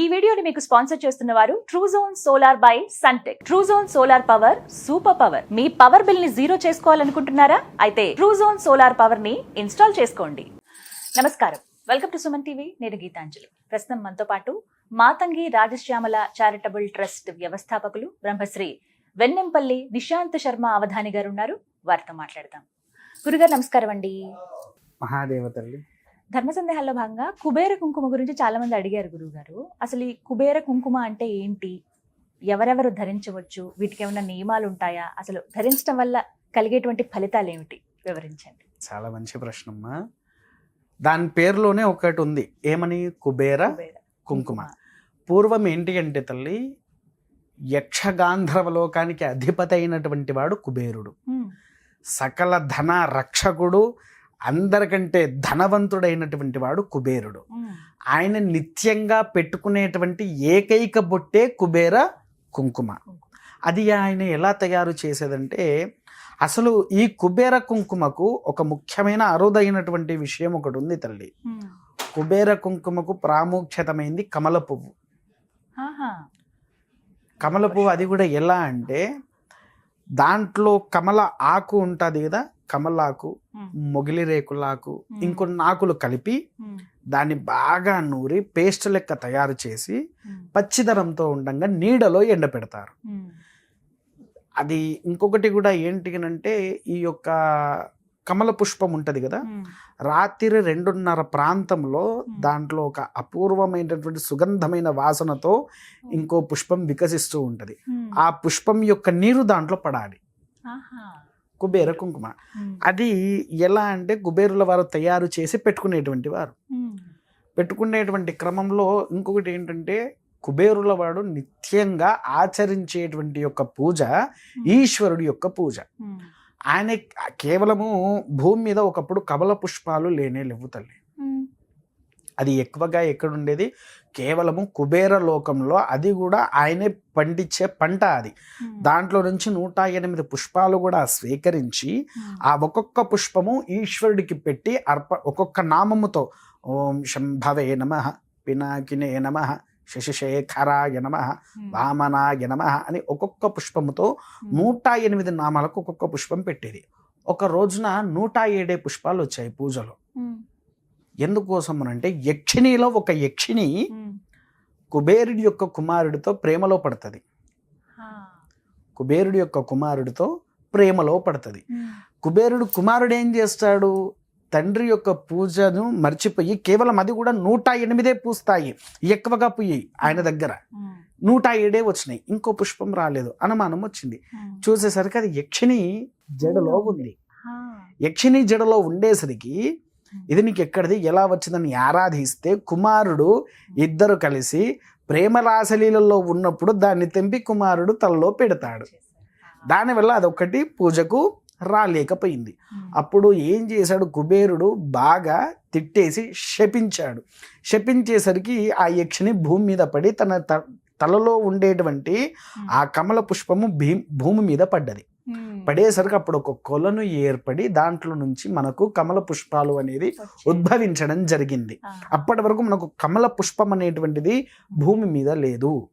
ఈ వీడియోని మీకు స్పాన్సర్ చేస్తున్న వారు Truzon solar by Suntech Truzon solar power super power me power బిల్ని జీరో చేసుకోవాలనుకుంటున్నారా? అయితే ట్రూజోన్ సోలార్ పవర్ని ఇన్స్టాల్ చేసుకోండి. నమస్కారం. వెల్కమ్ టు సుమన్ టీవీ నేను గీతాంజలి. ప్రస్తుతం మనతో పాటు మాతంగి రాజశ్యామల చారిటబుల్ ట్రస్ట్ వ్యవస్థాపకులు బ్రహ్మశ్రీ వెన్నెంపల్లి నిశాంత్ శర్మ అవధాని గారు ఉన్నారు. వారితో మాట్లాడదాం. గురుగారు నమస్కారం అండి. మహాదేవ తల్లి ధర్మ సందేహాల్లో భాగంగా కుబేర కుంకుమ గురించి చాలా మంది అడిగారు గురువు గారు అసలు ఈ కుబేర కుంకుమ అంటే ఏంటి? ఎవరెవరు ధరించవచ్చు? వీటికి ఏమైనా నియమాలు ఉంటాయా? అసలు ధరించడం వల్ల కలిగేటువంటి ఫలితాలు ఏమిటి? వివరించండి. చాలా మంచి ప్రశ్నమ్మా. దాని పేరులోనే ఒకటి ఉంది. ఏమని? కుబేర కుంకుమ. పూర్వం ఏంటి అంటే తల్లి యక్షగాంధర్వ లోకానికి అధిపతి అయినటువంటి వాడు కుబేరుడు. సకల ధన రక్షకుడు అందరికంటే ధనవంతుడైనటువంటి వాడు కుబేరుడు. ఆయన నిత్యంగా పెట్టుకునేటువంటి ఏకైక బొట్టే కుబేర కుంకుమ. అది ఆయన ఎలా తయారు చేసేదంటే అసలు ఈ కుబేర కుంకుమకు ఒక ముఖ్యమైన అరుదైనటువంటి విషయం ఒకటి ఉంది తల్లి. కుబేర కుంకుమకు ప్రాముఖ్యతమైంది కమల పువ్వు. కమల పువ్వు అది కూడా ఎలా అంటే దాంట్లో కమల ఆకు ఉంటుంది కదా కమలాకు మొగిలి రేకులాకు. ఇంకొన్ని ఆకులు కలిపి దాన్ని బాగా నూరి పేస్ట్ లెక్క తయారు చేసి పచ్చిదనంతో ఉండగా నీడలో ఎండపెడతారు. ఉమ్, అది ఇంకొకటి కూడా ఏంటి అంటే ఈ యొక్క కమల పుష్పం ఉంటుంది కదా రాత్రి రెండున్నర ప్రాంతంలో దాంట్లో ఒక అపూర్వమైనటువంటి సుగంధమైన వాసనతో ఇంకో పుష్పం వికసిస్తూ ఉంటుంది. ఆ పుష్పం యొక్క నీరు దాంట్లో పడాలి. కుబేర కుంకుమ. అది ఎలా అంటే కుబేరుల వారు తయారు చేసి పెట్టుకునేటువంటి వారు. పెట్టుకునేటువంటి క్రమంలో ఇంకొకటి ఏంటంటే కుబేరుల వాడు నిత్యంగా ఆచరించేటువంటి యొక్క పూజ ఈశ్వరుడి యొక్క పూజ. ఆయన కేవలము భూమి మీద ఒకప్పుడు కమల పుష్పాలు లేనే లేవు తల్లి. అది ఎక్కువగా ఎక్కడుండేది? కేవలము కుబేర లోకంలో. అది కూడా ఆయనే పండించే పంట అది. దాంట్లో నుంచి నూట ఎనిమిది పుష్పాలు కూడా స్వీకరించి ఆ ఒక్కొక్క పుష్పము ఈశ్వరుడికి పెట్టి అర్ప ఒక్కొక్క నామముతో ఓం శంభవే నమ పినాకినే నమ శశిశేఖరాయ నమ వామనాయ నమ అని ఒక్కొక్క పుష్పముతో నూట ఎనిమిది నామాలకు ఒక్కొక్క పుష్పం పెట్టేది. ఒక రోజున నూట ఏడే పుష్పాలు వచ్చాయి పూజలో. ఎందుకోసం అంటే యక్షిణిలో ఒక యక్షిణి కుబేరుడి యొక్క కుమారుడితో ప్రేమలో పడుతుంది. కుబేరుడి యొక్క కుమారుడితో ప్రేమలో పడుతుంది. కుబేరుడు కుమారుడు ఏం చేస్తాడు? తండ్రి యొక్క పూజను మర్చిపోయి కేవలం అది కూడా నూట ఎనిమిదే పూస్తాయి. ఎక్కువగా పూయి ఆయన దగ్గర. నూట ఏడే వచ్చినాయి. ఇంకో పుష్పం రాలేదు. అనుమానం వచ్చింది. చూసేసరికి అది యక్షిణి జడలో ఉంది. యక్షిణి జడలో ఉండేసరికి ఇది నీకు ఎక్కడిది ఎలా వచ్చిందని ఆరాధిస్తే కుమారుడు ఇద్దరు కలిసి ప్రేమ రాసలీలలో ఉన్నప్పుడు దాన్ని తెంపి కుమారుడు తలలో పెడతాడు. దానివల్ల అదొకటి పూజకు రాలేకపోయింది. అప్పుడు ఏం చేశాడు? కుబేరుడు బాగా తిట్టేసి శపించాడు. శపించేసరికి ఆ యక్షిని భూమి మీద పడి తన తలలో ఉండేటువంటి ఆ కమల పుష్పము భీ భూమి మీద పడ్డది. పడేసరికి అప్పుడు ఒక కొలను ఏర్పడి దాంట్లో నుంచి మనకు కమల పుష్పాలు అనేది. ఉద్భవించడం జరిగింది. అప్పటి వరకు మనకు కమల పుష్పం అనేటువంటిది భూమి మీద లేదు.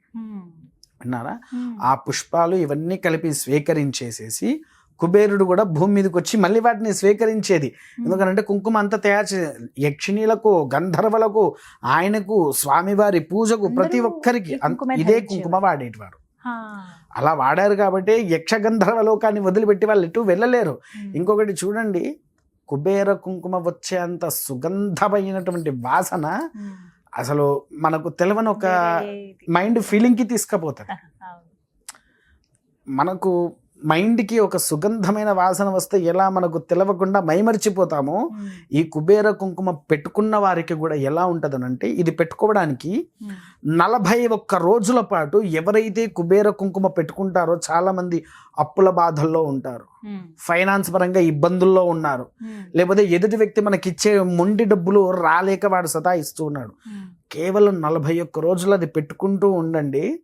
విన్నారా? ఆ పుష్పాలు ఇవన్నీ కలిపి స్వీకరించేసేసి కుబేరుడు కూడా భూమి మీదకి వచ్చి మళ్ళీ వాటిని స్వీకరించేది. ఎందుకంటే కుంకుమ అంతా తయారు చే యక్షిణీలకు గంధర్వలకు ఆయనకు స్వామివారి పూజకు ప్రతి ఒక్కరికి ఇదే. కుంకుమ వాడేటివారు. అలా వాడారు కాబట్టి యక్ష గంధర్వ లోకాన్ని వదిలిపెట్టి వాళ్ళు ఎటు వెళ్ళలేరు. ఇంకొకటి చూడండి కుబేర కుంకుమ వచ్చేంత సుగంధమైనటువంటి వాసన అసలు మనకు తెలవని ఒక. మైండ్ ఫీలింగ్కి తీసుకుపోతుంది. మనకు మైండ్కి ఒక సుగంధమైన వాసన వస్తే ఎలా మనకు తెలవకుండా మైమరిచిపోతామో ఈ కుబేర కుంకుమ పెట్టుకున్న వారికి కూడా ఎలా ఉంటుందనంటే ఇది పెట్టుకోవడానికి నలభై ఒక్క రోజుల పాటు ఎవరైతే కుబేర కుంకుమ పెట్టుకుంటారో చాలా మంది అప్పుల బాధల్లో ఉంటారు. ఫైనాన్స్ పరంగా ఇబ్బందుల్లో ఉన్నారు. లేకపోతే ఎదుటి వ్యక్తి మనకిచ్చే మొండి డబ్బులు రాలేక వాడు సతాయిస్తూ ఉన్నాడు. కేవలం నలభై ఒక్క రోజులు అది పెట్టుకుంటూ ఉండండి.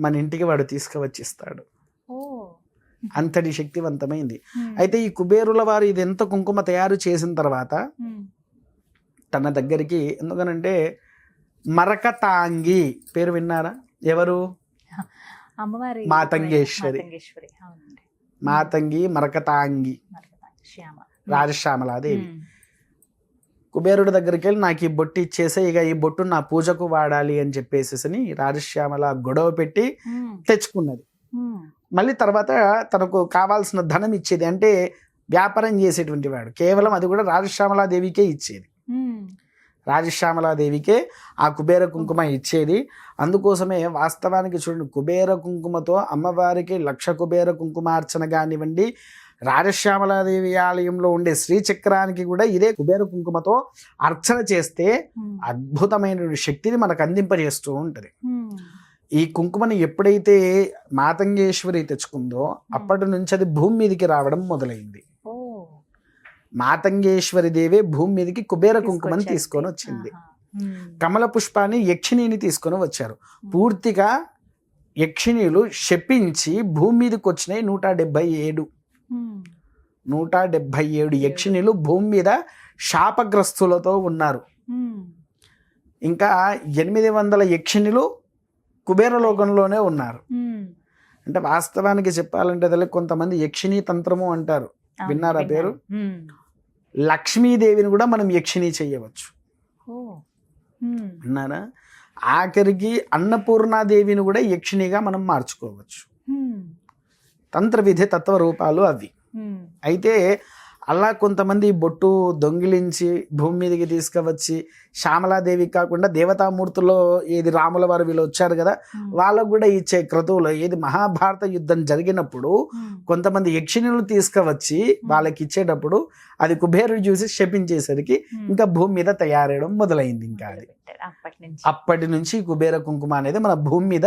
మన ఇంటికి వాడు తీసుకువచ్చి ఇస్తాడు. ఓ అంతటి శక్తివంతమైంది. ఉమ్, అయితే ఈ కుబేరుల వారు ఇది ఎంత కుంకుమ తయారు చేసిన తర్వాత ఉమ్, తన దగ్గరికి ఎందుకనంటే మరకతాంగి పేరు విన్నారా? ఎవరు? అమ్మవారి మాతంగేశ్వరి. మాతంగి మరకతాంగి. శ్యామ. రాజశ్యామలాదేవి. కుబేరుడి దగ్గరికి వెళ్ళి నాకు ఈ బొట్టు ఇచ్చేసే ఇక ఈ బొట్టు నా పూజకు వాడాలి అని చెప్పేసి రాజశ్యామల గొడవ పెట్టి. తెచ్చుకున్నది. మళ్ళీ తర్వాత తనకు కావాల్సిన ధనం ఇచ్చేది అంటే వ్యాపారం చేసేటువంటి వాడు కేవలం అది కూడా రాజశ్యామలాదేవికే ఇచ్చేది. రాజశ్యామలాదేవికే ఆ కుబేర కుంకుమ ఇచ్చేది అందుకోసమే వాస్తవానికి చూడండి కుబేర కుంకుమతో అమ్మవారికి లక్ష కుబేర కుంకుమార్చన కానివ్వండి రాజశ్యామలాదేవి ఆలయంలో ఉండే శ్రీచక్రానికి కూడా ఇదే కుబేర కుంకుమతో అర్చన చేస్తే. అద్భుతమైన శక్తిని మనకు అందింపజేస్తూ ఉంటుంది. ఈ కుంకుమని ఎప్పుడైతే మాతంగేశ్వరి తెచ్చుకుందో అప్పటి నుంచి అది భూమి మీదకి రావడం మొదలైంది. మాతంగేశ్వరి దేవే భూమి మీదకి కుబేర కుంకుమని. తీసుకొని వచ్చింది. కమల పుష్పాన్ని యక్షిణిని తీసుకొని వచ్చారు పూర్తిగా యక్షిణీలు శపించి భూమి మీదకి వచ్చినాయి నూట డెబ్బై ఏడు. నూట డెబ్బై ఏడు యక్షిణీలు భూమి మీద శాపగ్రస్తులతో ఉన్నారు. ఇంకా ఎనిమిది వందల యక్షిణులు కుబేర లోకంలోనే ఉన్నారు. అంటే వాస్తవానికి చెప్పాలంటే అదే కొంతమంది యక్షిణీ తంత్రము అంటారు విన్నారా పేరు? లక్ష్మీదేవిని కూడా మనం యక్షిణీ చేయవచ్చు. విన్నారా ఆఖరికి అన్నపూర్ణాదేవిని కూడా యక్షిణిగా మనం మార్చుకోవచ్చు. తంత్ర విధి తత్వ రూపాలు అవి. అయితే అలా కొంతమంది బొట్టు దొంగిలించి భూమి మీదకి తీసుకువచ్చి శ్యామలాదేవి కాకుండా దేవతామూర్తుల్లో ఏది రాముల వారు వీళ్ళు వచ్చారు కదా. వాళ్ళకు కూడా ఇచ్చే క్రతువులో ఏది మహాభారత యుద్ధం జరిగినప్పుడు. కొంతమంది యక్షిణులు తీసుకువచ్చి వాళ్ళకి ఇచ్చేటప్పుడు అది కుబేరుడు చూసి శపించేసరికి. ఇంకా భూమి మీద తయారయడం మొదలైంది ఇంకా అది అప్పటి నుంచి కుబేర కుంకుమ అనేది మన భూమి మీద.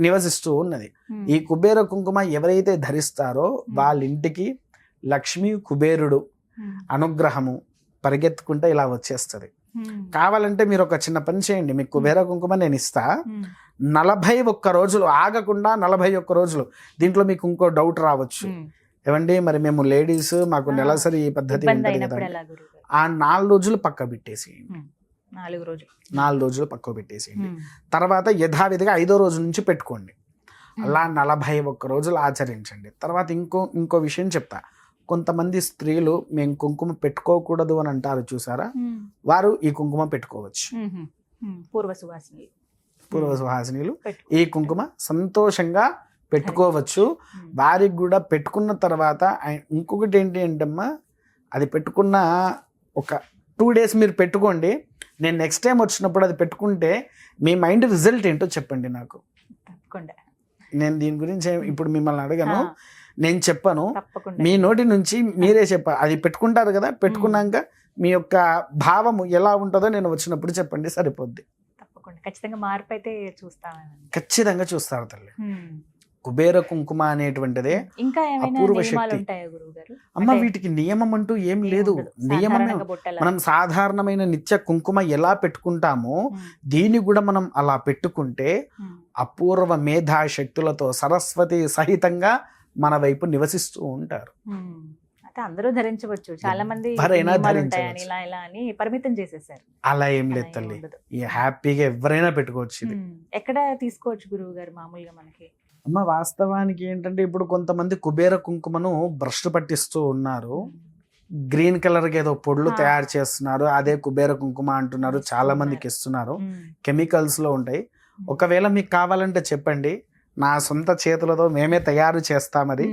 నివసిస్తూ ఉన్నది. ఈ కుబేర కుంకుమ ఎవరైతే ధరిస్తారో వాళ్ళ ఇంటికి లక్ష్మి కుబేరుడు ఉమ్. అనుగ్రహము పరిగెత్తుకుంటే ఇలా వచ్చేస్తుంది. ఉమ్. కావాలంటే మీరు ఒక చిన్న పని చేయండి. మీకు కుబేర కుంకుమ నేను ఇస్తా. నలభై ఒక్క రోజులు ఆగకుండా నలభై ఒక్క రోజులు దీంట్లో మీకు ఇంకో డౌట్ రావచ్చు. ఏమండి? మరి మేము లేడీస్ మాకు ఆ, నెలసరి ఈ పద్ధతి ఆ నాలుగు రోజులు పక్క పెట్టేసి నాలుగు రోజులు. నాలుగు రోజులు పక్క పెట్టేసేయండి. తర్వాత యథావిధిగా ఐదో రోజు నుంచి పెట్టుకోండి. అలా నలభై ఒక్క రోజులు ఆచరించండి. తర్వాత ఇంకో ఇంకో విషయం చెప్తా. కొంతమంది స్త్రీలు మేము కుంకుమ పెట్టుకోకూడదు అని అంటారు చూసారా. వారు ఈ కుంకుమ పెట్టుకోవచ్చు. పూర్వ సువాసిని పూర్వ సుహాసినీలు. ఈ కుంకుమ సంతోషంగా పెట్టుకోవచ్చు. వారికి కూడా పెట్టుకున్న తర్వాత ఇంకొకటి ఏంటి అంటమ్మా? అది పెట్టుకున్న ఒక టూ డేస్ మీరు పెట్టుకోండి. నేను నెక్స్ట్ టైం వచ్చినప్పుడు అది పెట్టుకుంటే మీ మైండ్ రిజల్ట్ ఏంటో చెప్పండి నాకు. తప్పకుండా. నేను దీని గురించి ఇప్పుడు మిమ్మల్ని అడగను. నేను చెప్పను. మీ నోటి నుంచి మీరే చెప్పాలి అది పెట్టుకుంటారు కదా పెట్టుకున్నాక మీ యొక్క భావము ఎలా ఉంటుందో నేను వచ్చినప్పుడు చెప్పండి సరిపోద్ది. తప్పకుండా. ఖచ్చితంగా మార్పు అయితే చూస్తామని ఖచ్చితంగా చూస్తారు తల్లి. కుబేర కుంకుమ అనేటువంటిదే ఇంకా అపూర్వ శక్తి. అమ్మ వీటికి నియమం అంటూ ఏం లేదు. నియమమే మనం సాధారణమైన నిత్య కుంకుమ ఎలా పెట్టుకుంటామో దీన్ని కూడా మనం అలా పెట్టుకుంటే అపూర్వ మేధా శక్తులతో సరస్వతి సహితంగా మన వైపు నివసిస్తూ ఉంటారు. అందరూ ధరించవచ్చు. చాలా మంది పరిమితం చేసేసారు. అలా ఏం లేదు తల్లి. హ్యాపీగా ఎవరైనా పెట్టుకోవచ్చు ఇది. ఎక్కడ తీసుకోవచ్చు గురువు గారు మామూలుగా మనకి? అమ్మ వాస్తవానికి ఏంటంటే ఇప్పుడు కొంతమంది కుబేర కుంకుమను బ్రష్ పట్టిస్తూ ఉన్నారు. గ్రీన్ కలర్కి ఏదో పొడులు. తయారు చేస్తున్నారు. అదే కుబేర కుంకుమ అంటున్నారు. చాలా మందికి ఇస్తున్నారు. కెమికల్స్లో ఉంటాయి. ఒకవేళ మీకు కావాలంటే చెప్పండి. నా సొంత చేతులతో మేమే తయారు చేస్తాం అది.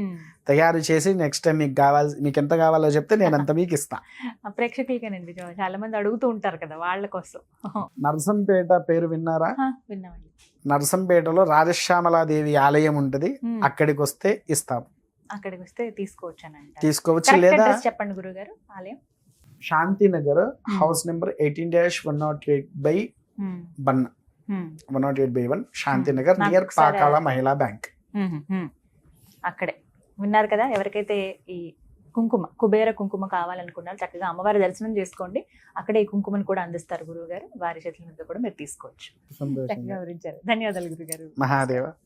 తయారు చేసి నెక్స్ట్ టైం మీకు కావాలి మీకు ఎంత కావాలో చెప్తే నేను అంత మీకు ఇస్తా. ఆ ప్రేక్షకులకేనండి చాలా మంది అడుగుతూ ఉంటారు కదా వాళ్ళ కోసం. నర్సంపేట పేరు విన్నారా? విన్నామండి. నర్సంపేటలో రాజశ్యామలాదేవి ఆలయం ఉంటుంది. అక్కడికి వస్తే ఇస్తాం. అక్కడికి వస్తే తీసుకోవచ్చు తీసుకోవచ్చు లేదా? చెప్పండి గురువు గారు ఆలయం. Shantinagar. House number eighteen dash one not eight by um. One not eight by one Shantinagar near Pakala మహిళా బ్యాంక్. అక్కడే. విన్నారు కదా ఎవరికైతే ఈ కుంకుమ కుబేర కుంకుమ కావాలనుకున్నారో చక్కగా అమ్మవారి దర్శనం చేసుకోండి. అక్కడే ఈ కుంకుమను కూడా అందిస్తారు గురువు గారు వారి చేతుల మీద కూడా మీరు తీసుకోవచ్చు. ధన్యవాదాలు గురువు గారు మహాదేవ.